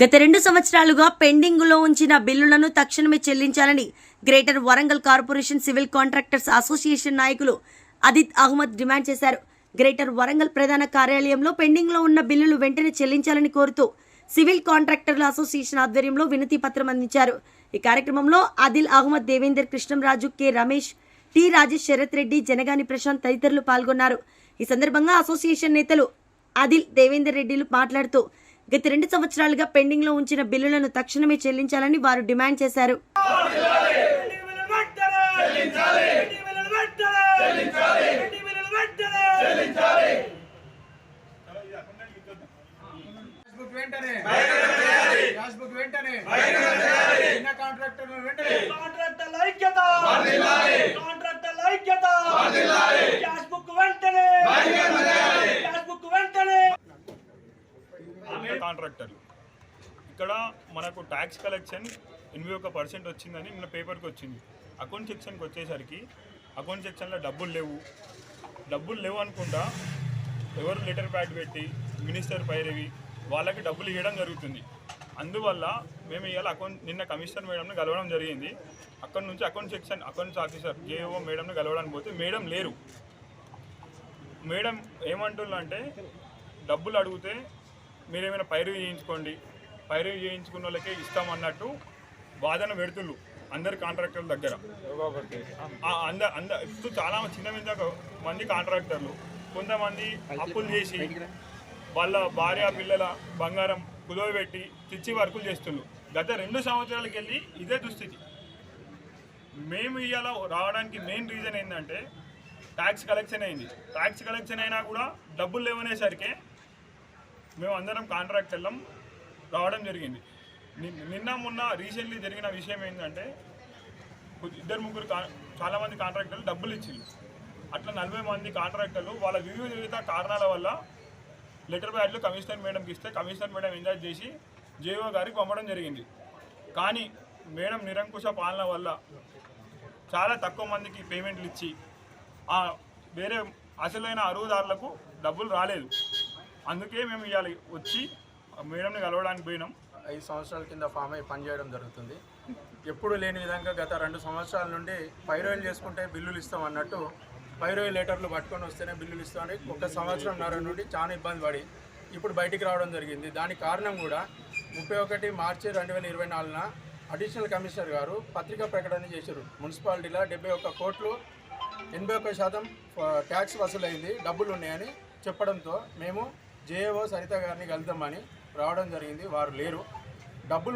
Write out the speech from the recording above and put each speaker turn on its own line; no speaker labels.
గత రెండు సంవత్సరాలుగా పెండింగ్లో ఉంచిన బిల్లులను తక్షణమే చెల్లించాలని greater Warangal corporation civil contractors association నాయకులు అదిత్ అహ్మద్ డిమాండ్ చేశారు. గ్రేటర్ వరంగల్ ప్రధాన కార్యాలయంలో పెండింగ్లో ఉన్న బిల్లులు వెంటనే చెల్లించాలని కోరుతూ సివిల్ కాంట్రాక్టర్ల అసోసియేషన్ ఆధ్వర్యంలో వినతి పత్రం అందించారు. ఈ కార్యక్రమంలో అదిల్ అహ్మద్ దేవేందర్ కృష్ణంరాజు కె రమేష్ టి రాజేష్ శరత్ రెడ్డి జనగాని ప్రశాంత్ తదితరులు పాల్గొన్నారు. ఈ సందర్భంగా అసోసియేషన్ నేతలు ఆదిల్ దేవేందర్ రెడ్డిలు మాట్లాడుతూ గత రెండు సంవత్సరాలుగా పెండింగ్లో ఉంచిన బిల్లులను తక్షణమే చెల్లించాలని వారు డిమాండ్ చేశారు.
కాంట్రాక్టర్లు
ఐక్యత! కాంట్రాక్టర్ల ఐక్యత! బుక్ వెంటనే గ్యాస్ బుక్ వెంటనే
కాంట్రాక్టర్లు. ఇక్కడ మనకు ట్యాక్స్ కలెక్షన్ ఎనిమిది ఒక పర్సెంట్ వచ్చిందని నిన్న పేపర్కి వచ్చింది. అకౌంట్ సెక్షన్కి వచ్చేసరికి అకౌంట్ సెక్షన్లో డబ్బులు లేవు. డబ్బులు లేవు అనుకుంటా ఎవరు లెటర్ ప్యాడ్ పెట్టి మినిస్టర్ పైరవి వాళ్ళకి డబ్బులు ఇవ్వడం జరుగుతుంది. అందువల్ల మేము ఇవాళ అకౌంట్ నిన్న కమిషనర్ మేడంని కలవడం జరిగింది. అక్కడ నుంచి account section accounts officer J O మేడంని కలవడానికి పోతే మేడం లేరు. మేడం ఏమంటుందంటే డబ్బులు అడిగితే మీరేమైనా పైరు చేయించుకోండి. పైరు చేయించుకున్న వాళ్ళకే ఇస్తామన్నట్టు వాదన పెడుతుళ్ళు అందరి కాంట్రాక్టర్ల దగ్గర. అంద అంద ఇప్పుడు చాలా చిన్న మీద మంది కాంట్రాక్టర్లు కొంతమంది అప్పులు చేసి వాళ్ళ భార్య పిల్లల బంగారం కుదవబెట్టి తెచ్చి వర్కులు చేస్తున్నారు గత రెండు సంవత్సరాలకి వెళ్ళి ఇదే దుస్థితి. మేము ఇవాళ రావడానికి మెయిన్ రీజన్ ఏంటంటే ట్యాక్స్ కలెక్షన్ అయింది. ట్యాక్స్ కలెక్షన్ అయినా కూడా డబ్బులు లేవనేసరికి మేము అందరం కాంట్రాక్టర్లం రావడం జరిగింది. నిన్న మొన్న రీసెంట్లీ జరిగిన విషయం ఏంటంటే ఇద్దరు ముగ్గురు కా చాలామంది కాంట్రాక్టర్లు డబ్బులు ఇచ్చింది అట్లా నలభై మంది కాంట్రాక్టర్లు వాళ్ళ వివిధ వివిధ కారణాల వల్ల లెటర్ బ్యాడ్లు కమిషనర్ మేడంకి ఇస్తే కమిషనర్ మేడం ఎంజాయ్ చేసి జేఓ గారికి పంపడం జరిగింది. కానీ మేడం నిరంకుశ పాలన వల్ల చాలా తక్కువ మందికి పేమెంట్లు ఇచ్చి ఆ వేరే అసలైన అరువుదారులకు డబ్బులు రాలేదు. అందుకే మేము ఇవాళ వచ్చి మేడంని కలవడానికి పోయినాం.
ఐదు సంవత్సరాల కింద ఫామ్ అయి పనిచేయడం జరుగుతుంది. ఎప్పుడు లేని విధంగా గత రెండు సంవత్సరాల నుండి పైరోయిల్ చేసుకుంటే బిల్లులు ఇస్తాం అన్నట్టు పైరోయిల్ లెటర్లు పట్టుకొని వస్తేనే బిల్లులు ఇస్తామని ఒక సంవత్సరంన్నర నుండి చాలా ఇబ్బంది పడి ఇప్పుడు బయటికి రావడం జరిగింది. దానికి కారణం కూడా ముప్పై ఒకటి మార్చి రెండు వేల ఇరవై నాలుగున అడిషనల్ కమిషనర్ గారు పత్రికా ప్రకటన చేశారు. మున్సిపాలిటీలో డెబ్బై ఒక్క కోట్లు ఎనభై ఒక్క శాతం ట్యాక్స్ వసూలైంది డబ్బులు ఉన్నాయని చెప్పడంతో మేము జేఓ సరిత గారిని కలుద్దామని రావడం జరిగింది. వారు లేరు. డబ్బులు